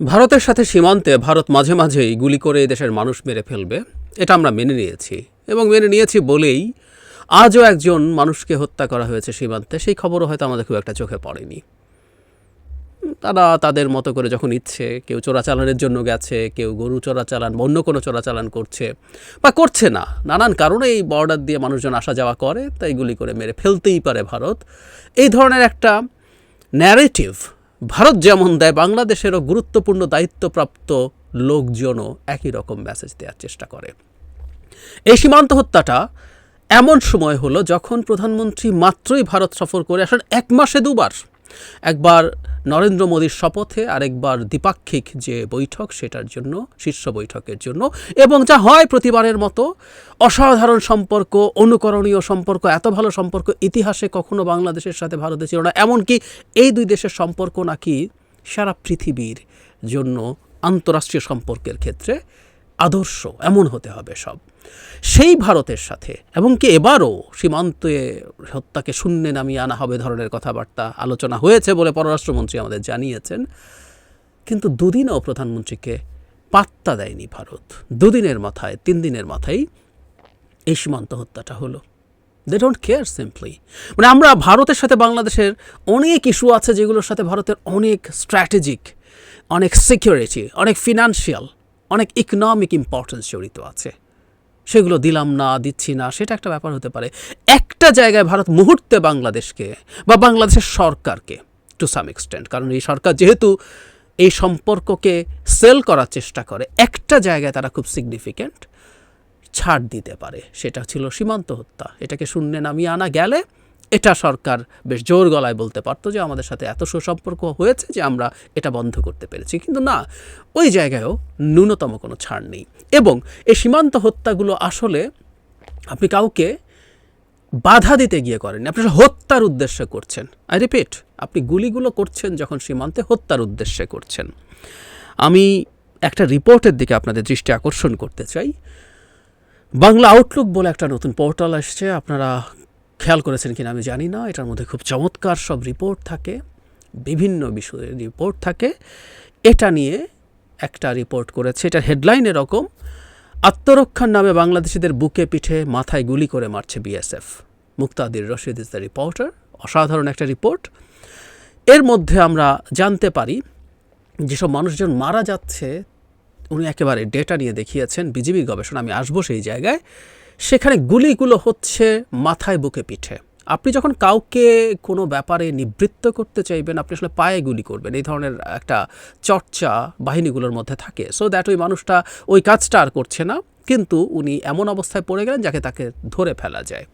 ভারতের সাথে সীমান্তে ভারত মাঝে মাঝেই গুলি করে দেশের মানুষ মেরে ফেলবে, এটা আমরা মেনে নিয়েছি। এবং মেনে নিয়েছি বলেই আজও একজন মানুষকে হত্যা করা হয়েছে সীমান্তে, সেই খবরও হয়তো আমাদের খুব একটা চোখে পড়েনি। তারা তাদের মতো করে যখন ইচ্ছে, কেউ চোরাচালানের জন্য গেছে, কেউ গরু চোরাচালান অন্য কোনো চোরাচালান করছে বা করছে না, নানান কারণে এই বর্ডার দিয়ে মানুষজন আসা যাওয়া করে, তাই গুলি করে মেরে ফেলতেই পারে ভারত। এই ধরনের একটা ন্যারেটিভ ভারত যেমন দেয়, বাংলাদেশেরও গুরুত্বপূর্ণ দায়িত্বপ্রাপ্ত লোকজনও একই রকম মেসেজ দেওয়ার চেষ্টা করে। এই সীমান্ত হত্যাটা এমন সময় হলো যখন প্রধানমন্ত্রী মাত্রই ভারত সফর করে আসেন, এক মাসে দুবার। একবার নরেন্দ্র মোদীর শপথে আরেকবার দ্বিপাক্ষিক যে বৈঠক, সেটার জন্য, শীর্ষ বৈঠকের জন্য। এবং যা হয় প্রতিবারের মতো, অসাধারণ সম্পর্ক, অনুকরণীয় সম্পর্ক, এত ভালো সম্পর্ক ইতিহাসে কখনো বাংলাদেশের সাথে ভারতে ছিল না। এমনকি এই দুই দেশের সম্পর্ক নাকি সারা পৃথিবীর জন্য আন্তরাষ্ট্রীয় সম্পর্কের ক্ষেত্রে আদর্শ, এমন হতে হবে সব। সেই ভারতের সাথে, এবং কি এবারও সীমান্তে হত্যাকে শূন্যে নামিয়ে আনা হবে ধরনের কথাবার্তা আলোচনা হয়েছে বলে পররাষ্ট্রমন্ত্রী আমাদের জানিয়েছেন। কিন্তু দুদিনও প্রধানমন্ত্রীকে পাত্তা দেয়নি ভারত। দুদিনের মাথায়, তিন দিনের মাথায় এই সীমান্ত হত্যাটা হলো। দে ডোন্ট কেয়ার সিম্পলি মানে আমরা ভারতের সাথে বাংলাদেশের অনেক ইস্যু আছে যেগুলোর সাথে ভারতের অনেক স্ট্র্যাটেজিক অনেক সিকিউরিটি অনেক ফিনান্সিয়াল অনেক ইকোনমিক ইম্পর্টেন্স জড়িত আছে। সেগুলো দিলাম না, দিচ্ছি না, সেটা একটা ব্যাপার হতে পারে। একটা জায়গায় ভারত মুহূর্তে বাংলাদেশকে বা বাংলাদেশের সরকারকে টু সাম এক্সটেন্ট কারণ এই সরকার যেহেতু এই সম্পর্ককে সেল করার চেষ্টা করে, একটা জায়গায় তারা খুব সিগনিফিক্যান্ট ছাড় দিতে পারে। সেটা ছিল সীমান্ত হত্যা। এটাকে শূন্যে নামিয়ে আনা গেলে এটা সরকার বেশ জোর গলায় বলতে পারতো যে আমাদের সাথে এত সুসম্পর্ক হয়েছে যে আমরা এটা বন্ধ করতে পেরেছি। কিন্তু না, ওই জায়গায়ও ন্যূনতম কোনো ছাড় নেই। এবং এই সীমান্ত হত্যাগুলো আসলে আপনি কাউকে বাধা দিতে গিয়ে করেন আপনি হত্যার উদ্দেশ্যে করছেন। আই রিপিট, আপনি গুলিগুলো করছেন যখন সীমান্তে হত্যার উদ্দেশ্যে করছেন। আমি একটা রিপোর্টের দিকে আপনাদের দৃষ্টি আকর্ষণ করতে চাই। বাংলা আউটলুক বলে একটা নতুন পোর্টাল আসছে আপনারা খেয়াল করেছেন কিনা আমি জানি না, এটার মধ্যে খুব চমৎকার সব রিপোর্ট থাকে, বিভিন্ন বিষয়ের রিপোর্ট থাকে। এটা নিয়ে একটা রিপোর্ট করেছে এটার হেডলাইন এরকম আত্মরক্ষার নামে বাংলাদেশিদের বুকে পিঠে মাথায় গুলি করে মারছে BSF Muktadir Rashid is the reporter অসাধারণ একটা রিপোর্ট এর মধ্যে আমরা জানতে পারি, যেসব মানুষজন মারা যাচ্ছে, উনি একেবারে ডেটা নিয়ে দেখিয়েছেন বিজিবির গবেষণা, আমি আসব সেই জায়গায়। সেখানে গুলিগুলো হচ্ছে মাথায় বুকে পিঠে। আপনি যখন কাউকে কোনো ব্যাপারে নিবৃত্ত করতে চাইবেন, আপনি আসলে পায়ে গুলি করবেন। এই ধরনের একটা চর্চা বাহিনীগুলোর মধ্যে থাকে। সো দ্যাট ওই মানুষটা ওই কাজটা আর করছে না, কিন্তু উনি এমন অবস্থায় পড়ে গেলেন যাকে তাকে ধরে ফেলা যায়।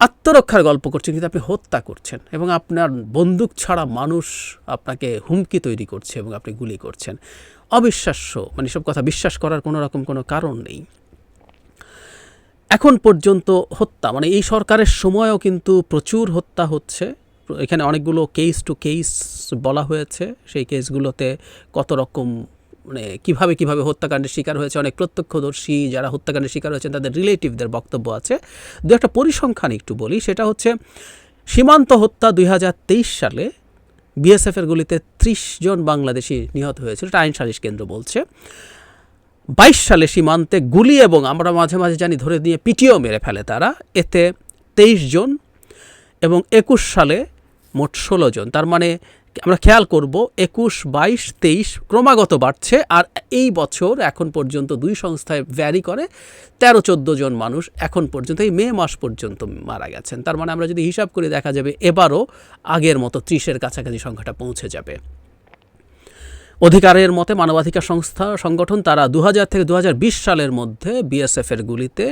আত্মরক্ষার গল্প করছেন কিন্তু আপনি হত্যা করছেন এবং আপনার বন্দুক ছাড়া মানুষ আপনাকে হুমকি তৈরি করছে এবং আপনি গুলি করছেন। অবিশ্বাস্য মানে সব কথা বিশ্বাস করার কোনো রকম কোনো কারণ নেই। এখন পর্যন্ত হত্যা মানে এই সরকারের সময়ও কিন্তু প্রচুর হত্যা হচ্ছে। এখানে অনেকগুলো কেস টু কেস বলা হয়েছে। সেই কেসগুলোতে কত রকম মানে কীভাবে কীভাবে হত্যাকাণ্ডের শিকার হয়েছে, অনেক প্রত্যক্ষদর্শী যারা হত্যাকাণ্ডের শিকার হয়েছেন, তাদের রিলেটিভদের বক্তব্য আছে। দু একটা পরিসংখ্যান একটু বলি, সেটা হচ্ছে সীমান্ত হত্যা দুই হাজার তেইশ সালে বিএসএফের গুলিতে ত্রিশ জন বাংলাদেশি নিহত হয়েছিল এটা আইন সালিশ কেন্দ্র বলছে। বাইশ সালে সীমান্তে গুলি এবং আমরা মাঝে মাঝে জানি ধরে দিয়ে পিটিও মেরে ফেলে তারা। এতে তেইশ জন এবং একুশ সালে মোট ষোলো জন। তার মানে আমরা খেয়াল করব একুশ, বাইশ, তেইশ ক্রমাগত বাড়ছে আর এই বছর এখন পর্যন্ত দুই সংস্থায় ভ্যারি করে তেরো, চোদ্দ জন মানুষ এখন পর্যন্ত এই মে মাস পর্যন্ত মারা গেছেন। তার মানে আমরা যদি হিসাব করে দেখা যাবে এবারও আগের মতো ত্রিশের কাছাকাছি সংখ্যাটা পৌঁছে যাবে। অধিকারের মতে মানবাধিকার সংস্থা, সংগঠন তারা দু হাজার থেকে দু হাজার বিশ সালের মধ্যে বিএসএফের গুলিতে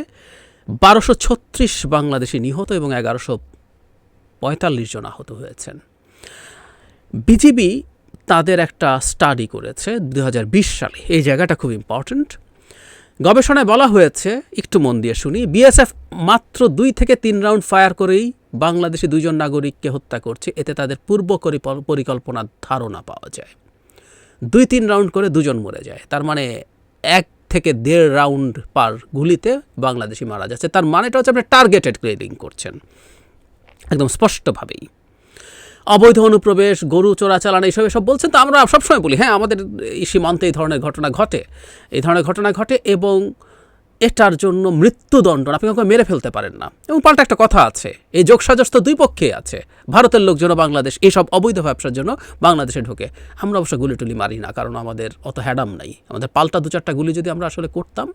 বারোশো ছত্রিশ বাংলাদেশি নিহত এবং এগারোশো পঁয়তাল্লিশ জন আহত হয়েছেন। বিজিবি তাদের একটা স্টাডি করেছে দু হাজার বিশ সালে। এই জায়গাটা খুব ইম্পর্ট্যান্ট গবেষণায় বলা হয়েছে, একটু মন দিয়ে শুনি বিএসএফ মাত্র দুই থেকে তিন রাউন্ড ফায়ার করেই বাংলাদেশি দুজন নাগরিককে হত্যা করছে। এতে তাদের পূর্ব পরিকল্পনার ধারণা পাওয়া যায়। দুই তিন রাউন্ড করে দুজন মরে যায়। তার মানে এক থেকে দেড় রাউন্ড পার গুলিতে বাংলাদেশি মারা যাচ্ছে। তার মানেটা হচ্ছে আপনি টার্গেটেড ক্লিনিং করছেন। একদম স্পষ্টভাবেই। অবৈধ অনুপ্রবেশ, গরু চোরাচালান এইসব এসব বলছেন তো আমরা সবসময় বলি হ্যাঁ আমাদের এই সীমান্তে এই ধরনের ঘটনা ঘটে। এই ধরনের ঘটনা ঘটে এবং এটার জন্য মৃত্যুদণ্ড, আপনি কাউকে মেরে ফেলতে পারেন না। এবং পাল্টা একটা কথা আছে, এই যোগসাজস তো দুই পক্ষেই আছে। ভারতের লোকজন বাংলাদেশ, এইসব অবৈধ ব্যবসার জন্য বাংলাদেশে ঢোকে। আমরা অবশ্য গুলি টুলি মারি না, কারণ আমাদের অত হ্যাডাম নাই। আমাদের পাল্টা দু চারটা গুলি যদি আমরা আসলে করতাম,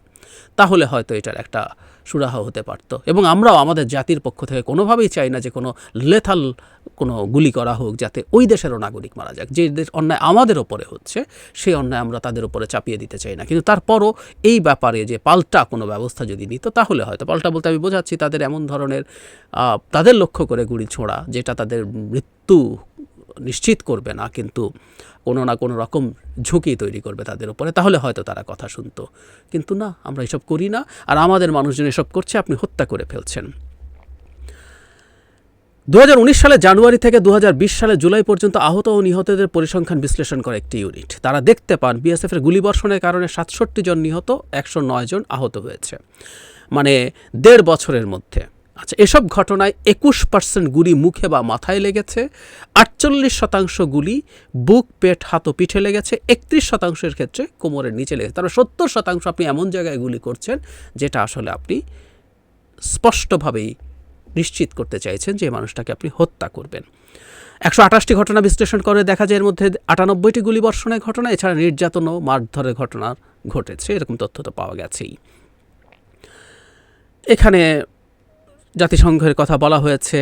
তাহলে হয়তো এটার একটা সুরাহা হতে পারত। এবং আমরাও আমাদের জাতির পক্ষ থেকে কোনোভাবেই চাই না যে কোনো লেথাল কোনো গুলি করা হোক যাতে ওই দেশেরও নাগরিক মারা যাক। যে দেশ অন্যায় আমাদের ওপরে হচ্ছে সেই অন্যায় আমরা তাদের উপরে চাপিয়ে দিতে চাই না। কিন্তু তারপরও এই ব্যাপারে যে পাল্টা কোনো ব্যবস্থা যদি নিত, তাহলে হয়তো, পাল্টা বলতে আমি বোঝাচ্ছি তাদের এমন ধরনের তাদের লক্ষ্য করে গুলি ছোঁড়া, যেটা তাদের মৃত্যু নিশ্চিত করবে না, কিন্তু কোনো না কোনো রকম ঝুঁকি তৈরি করবে তাদের উপরে। তাহলে হয়তো তারা কথা শুনতো। কিন্তু না, আমরা এসব করি না, আর আমাদের মানুষজন এসব করছে, আপনি হত্যা করে ফেলছেন। দু হাজার উনিশ সালে জানুয়ারি থেকে দু হাজার বিশ সালে জুলাই পর্যন্ত আহত ও নিহতদের পরিসংখ্যান বিশ্লেষণ করে একটি ইউনিট। তারা দেখতে পান, বিএসএফের গুলিবর্ষণের কারণে সাতষট্টি জন নিহত, একশো নয় জন আহত হয়েছে। মানে দেড় বছরের মধ্যে। আচ্ছা এসব ঘটনায় একুশ পার্সেন্ট গুলি মুখে বা মাথায় লেগেছে, আটচল্লিশ শতাংশ গুলি বুক, পেট, হাত ও পিঠে লেগেছে, একত্রিশ শতাংশের ক্ষেত্রে কোমরের নিচে লেগেছে। তারপরে সত্তর শতাংশ আপনি এমন জায়গায় গুলি করছেন যেটা আসলে আপনি স্পষ্টভাবেই নিশ্চিত করতে চাইছেন যে মানুষটাকে আপনি হত্যা করবেন। একশো আঠাশটি ঘটনা বিশ্লেষণ করে দেখা যায় এর মধ্যে আটানব্বইটি গুলিবর্ষণের ঘটনা, এছাড়া নির্যাতন ও মারধরের ঘটনা ঘটেছে, এরকম তথ্য তো পাওয়া গেছেই। এখানে জাতিসংঘের কথা বলা হয়েছে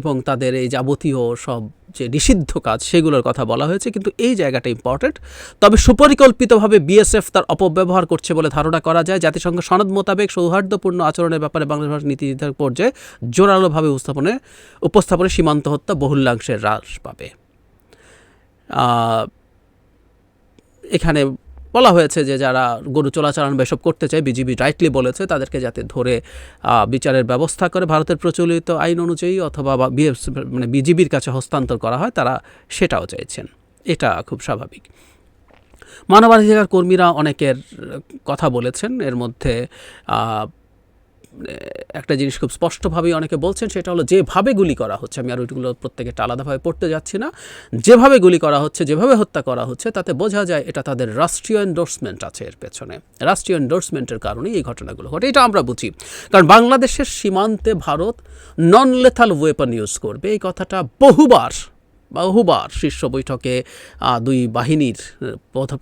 এবং তাদের এই যাবতীয় সব যে নিষিদ্ধ কাজ সেগুলোর কথা বলা হয়েছে, কিন্তু এই জায়গাটা ইম্পর্টেন্ট তবে সুপরিকল্পিতভাবে বিএসএফ তার অপব্যবহার করছে বলে ধারণা করা যায়। জাতিসংঘ সনদ মোতাবেক সৌহার্দ্যপূর্ণ আচরণের ব্যাপারে বাংলাদেশ নীতি নির্ধারক পর্যায়ে জোরালোভাবে উপস্থাপনে উপস্থাপনে সীমান্ত হত্যা বহুলাংশে হ্রাস পাবে। এখানে বলা হয়েছে যে যারা গরু চলাচল বা এসব করতে চায়, বিজিবি রাইটলি বলেছে, তাদেরকে যাতে ধরে বিচারের ব্যবস্থা করে ভারতের প্রচলিত আইন অনুযায়ী অথবা মানে বিজিবির কাছে হস্তান্তর করা হয়, তারা সেটাও চাইছেন। এটা খুব স্বাভাবিক। মানবাধিকার কর্মীরা অনেকের কথা বলেছেন। এর মধ্যে একটা জিনিস খুব স্পষ্টভাবেই অনেকে বলছেন, সেটা হলো যেভাবে গুলি করা হচ্ছে, আমি আর ওইগুলো প্রত্যেকেটা আলাদাভাবে পড়তে যাচ্ছি না, যেভাবে গুলি করা হচ্ছে, যেভাবে হত্যা করা হচ্ছে, তাতে বোঝা যায় এটা তাদের রাষ্ট্রীয় এন্ডোর্সমেন্ট আছে এর পেছনে। রাষ্ট্রীয় এন্ডোর্সমেন্টের কারণেই এই ঘটনাগুলো ঘটে, এটা আমরা বুঝি। কারণ বাংলাদেশের সীমান্তে Bharat non lethal weapon use করবে, এই কথাটা বহুবার বহুবার শীর্ষ বৈঠকে দুই বাহিনীর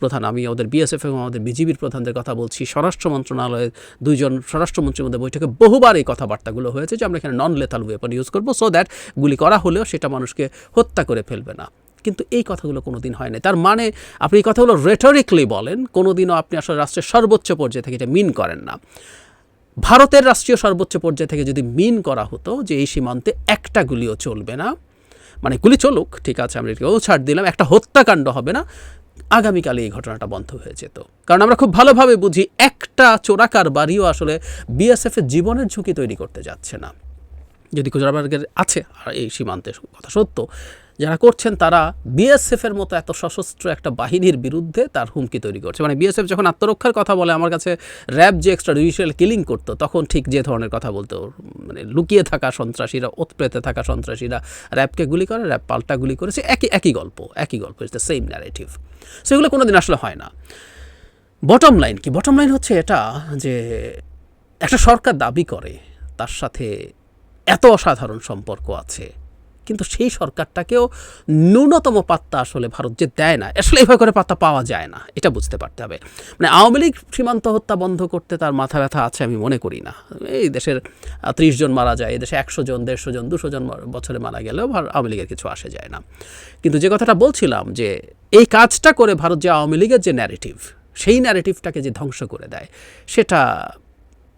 প্রধান, আমি ওদের বিএসএফ এবং আমাদের বিজিবির প্রধানদের কথা বলছি, স্বরাষ্ট্র মন্ত্রণালয়ের দুইজন স্বরাষ্ট্রমন্ত্রীর মধ্যে বৈঠকে বহুবার এই কথাবার্তাগুলো হয়েছে যে আমরা এখানে নন লেথাল ওয়েপন ইউজ করব সো দ্যাট গুলি করা হলেও সেটা মানুষকে হত্যা করে ফেলবে না। কিন্তু এই কথাগুলো কোনো দিন হয় না তার মানে আপনি এই কথাগুলো রেটরিকলি বলেন কোনো দিনও আপনি আসলে রাষ্ট্রের সর্বোচ্চ পর্যায়ে থেকে এটা মিন করেন না। ভারতের রাষ্ট্রীয় সর্বোচ্চ পর্যায়ে থেকে যদি মিন করা হতো যে এই সীমান্তে একটা গুলিও চলবে না মানে গুলি চলুক, ঠিক আছে আমরা এটাকেও ছাড় দিলাম, একটা হত্যাকাণ্ড হবে না। আগামীকালে এই ঘটনাটা বন্ধ হয়ে যেত। কারণ আমরা খুব ভালোভাবে বুঝি, একটা চোরাকার বাড়িও আসলে বিএসএফের জীবনের ঝুঁকি তৈরি করতে যাচ্ছে না। যদি কোচরাবার্গের আছে, আর এই সীমান্তের কথা সত্য যারা করছেন তারা বিএসএফের মতো এত সশস্ত্র একটা বাহিনীর বিরুদ্ধে তার হুমকি তৈরি করছে। মানে বিএসএফ যখন আত্মরক্ষার কথা বলে, আমার কাছে র্যাব যে এক্সট্রা জুডিশিয়াল কিলিং করতো, তখন ঠিক যে ধরনের কথা বলতো। মানে লুকিয়ে থাকা সন্ত্রাসীরা ওতপ্রেতে থাকা সন্ত্রাসীরা র্যাবকে গুলি করে, র্যাব পাল্টা গুলি করেছে। একই একই গল্প একই গল্প ইটস দ্য সেম ন্যারেটিভ সেগুলো কোনো দিন আসলে হয় না। বটম লাইন কি? বটম লাইন হচ্ছে এটা যে একটা সরকার দাবি করে, তার সাথে এত অসাধারণ সম্পর্ক আছে। কিন্তু সেই সরকারটাকেও ন্যূনতম পাত্তা আসলে ভারত যে দেয় না, আসলে এভাবে করে পাত্তা পাওয়া যায় না, এটা বুঝতে পারতে হবে। মানে আওয়ামী লীগ সীমান্ত হত্যা বন্ধ করতে তার মাথা ব্যথা আছে আমি মনে করি না। এই দেশের ত্রিশ জন মারা যায়, এই দেশে একশো জন, দেড়শো জন, দুশো জন বছরে মারা গেলেও আওয়ামী লীগের কিছু আসে যায় না। কিন্তু যে কথাটা বলছিলাম যে এই কাজটা করে ভারত যে আওয়ামী লীগের যে ন্যারেটিভ সেই ন্যারেটিভটাকে যে ধ্বংস করে দেয়, সেটা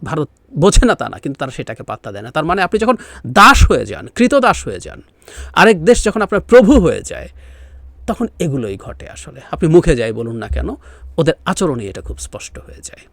ভারত বোঝে না তা না, কিন্তু তারা সেটাকে পাত্তা দেয় না। তার মানে আপনি যখন দাস হয়ে যান, কৃতদাস হয়ে যান আরেক দেশ যখন আপনার প্রভু হয়ে যায়, তখন এগুলোই ঘটে আসলে। আপনি মুখে যাই বলুন না কেন, ওদের আচরণে এটা খুব স্পষ্ট হয়ে যায়।